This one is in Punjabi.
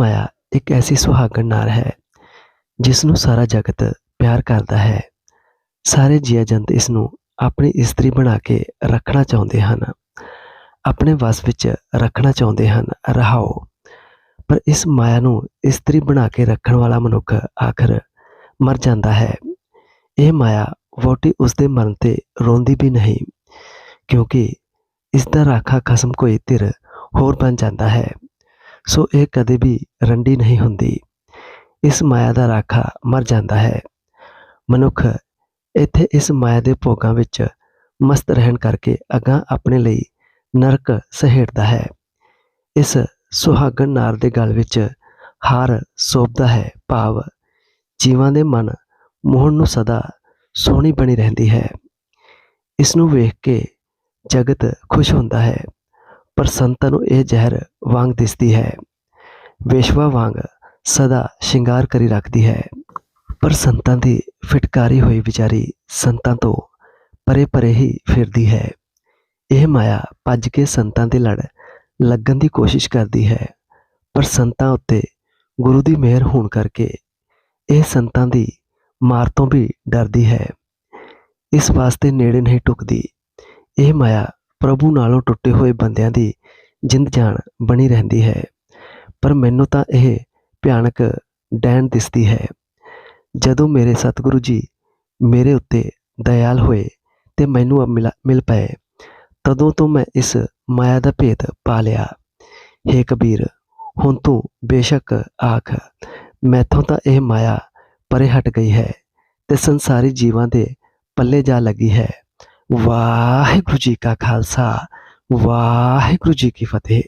ਮਾਇਆ ਇੱਕ ਐਸੀ ਸੁਹਾਗਣ ਨਾਰ ਹੈ ਜਿਸ ਨੂੰ ਸਾਰਾ ਜਗਤ ਪਿਆਰ ਕਰਦਾ ਹੈ। ਸਾਰੇ ਜੀਵ ਜੰਤ ਇਸ ਨੂੰ ਆਪਣੀ ਇਸਤਰੀ ਬਣਾ ਕੇ ਰੱਖਣਾ ਚਾਹੁੰਦੇ ਹਨ। ਆਪਣੇ ਵਸ ਵਿੱਚ ਰੱਖਣਾ ਚਾਹੁੰਦੇ ਹਨ, ਰਹਾਓ। ਪਰ ਇਸ ਮਾਇਆ ਨੂੰ ਇਸਤਰੀ ਬਣਾ ਕੇ ਰੱਖਣ ਵਾਲਾ ਮਨੁੱਖ ਆਖਰ ਮਰ ਜਾਂਦਾ ਹੈ। ਇਹ ਮਾਇਆ ਵੋਟੀ ਉਸ ਦੇ ਮਰਨ ਤੇ ਰੋਂਦੀ ਵੀ ਨਹੀਂ, ਕਿਉਂਕਿ ਇਸ ਦਾ ਰਾਖਾ ਖਸਮ ਕੋਈ ਧਿਰ ਹੋਰ ਬਣ ਜਾਂਦਾ ਹੈ। ਸੋ ਇਹ ਕਦੇ ਵੀ ਰੰਡੀ ਨਹੀਂ ਹੁੰਦੀ। ਇਸ ਮਾਇਆ ਦਾ ਰਾਖਾ ਮਰ ਜਾਂਦਾ ਹੈ। ਮਨੁੱਖ ਇੱਥੇ ਇਸ ਮਾਇਆ ਦੇ ਭੋਗਾਂ ਵਿੱਚ ਮਸਤ ਰਹਿਣ ਕਰਕੇ ਅਗਾਂਹ ਆਪਣੇ ਲਈ ਨਰਕ ਸਹੇੜਦਾ ਹੈ। ਇਸ ਸੁਹਾਗਣ ਨਾਰ ਦੇ ਗਲ ਵਿੱਚ ਹਾਰ ਸੋਭਦਾ ਹੈ। ਭਾਵ ਜੀਵਾਂ ਦੇ ਮਨ ਮੋਹਣ ਨੂੰ ਸਦਾ ਸੋਹਣੀ ਬਣੀ ਰਹਿੰਦੀ ਹੈ। ਇਸ ਨੂੰ ਵੇਖ ਕੇ ਜਗਤ ਖੁਸ਼ ਹੁੰਦਾ ਹੈ। ਪਰ ਸੰਤਾਂ ਨੂੰ ਇਹ ਜ਼ਹਿਰ ਵਾਂਗ ਦਿਸਦੀ ਹੈ। ਵੇਸ਼ਵਾ ਵਾਂਗ ਸਦਾ ਸ਼ਿੰਗਾਰ ਕਰੀ ਰੱਖਦੀ ਹੈ। ਪਰ ਸੰਤਾਂ ਦੀ ਫਿਟਕਾਰੀ ਹੋਈ ਵਿਚਾਰੀ ਸੰਤਾਂ ਤੋਂ ਪਰੇ ਪਰੇ ਹੀ ਫਿਰਦੀ ਹੈ। ਇਹ ਮਾਇਆ ਭੱਜ ਕੇ ਸੰਤਾਂ ਦੇ ਲੜ ਲੱਗਣ ਦੀ ਕੋਸ਼ਿਸ਼ ਕਰਦੀ ਹੈ। ਪਰ ਸੰਤਾਂ ਉੱਤੇ ਗੁਰੂ ਦੀ ਮਿਹਰ ਹੋਣ ਕਰਕੇ ਇਹ ਸੰਤਾਂ ਦੀ ਮਾਰ ਤੋਂ ਵੀ ਡਰਦੀ ਹੈ। ਇਸ ਵਾਸਤੇ ਨੇੜੇ ਨਹੀਂ ਟੁਕਦੀ। ਇਹ ਮਾਇਆ ਪ੍ਰਭੂ ਨਾਲੋਂ ਟੁੱਟੇ ਹੋਏ ਬੰਦਿਆਂ ਦੀ ਜਿੰਦ ਜਾਨ ਬਣੀ ਰਹਿੰਦੀ ਹੈ। ਪਰ ਮੈਨੂੰ ਤਾਂ ਇਹ ਭਿਆਨਕ ਡੈਣ ਦਿਸਦੀ ਹੈ। ਜਦੋਂ ਮੇਰੇ ਸਤਿਗੁਰੂ ਜੀ ਮੇਰੇ ਉੱਤੇ ਦਇਆਲ ਹੋਏ ਤੇ ਮੈਨੂੰ ਮਿਲ ਮਿਲ ਪਏ, ਤਦੋਂ ਤੋਂ ਮੈਂ ਇਸ ਮਾਇਆ ਦਾ ਭੇਦ ਪਾ ਲਿਆ। ਹੇ ਕਬੀਰ, ਹੁਣ ਤੂੰ ਬੇਸ਼ੱਕ ਆਖ, ਮੈਥੋਂ ਤਾਂ ਇਹ ਮਾਇਆ ਪਰੇ ਹਟ ਗਈ ਹੈ ਤੇ ਸੰਸਾਰੀ ਜੀਵਾਂ ਦੇ ਪੱਲੇ ਜਾ ਲੱਗੀ ਹੈ। ਵਾਹਿਗੁਰੂ ਜੀ ਕਾ ਖਾਲਸਾ। ਵਾਹਿਗੁਰੂ ਜੀ ਕੀ ਫਤਿਹ।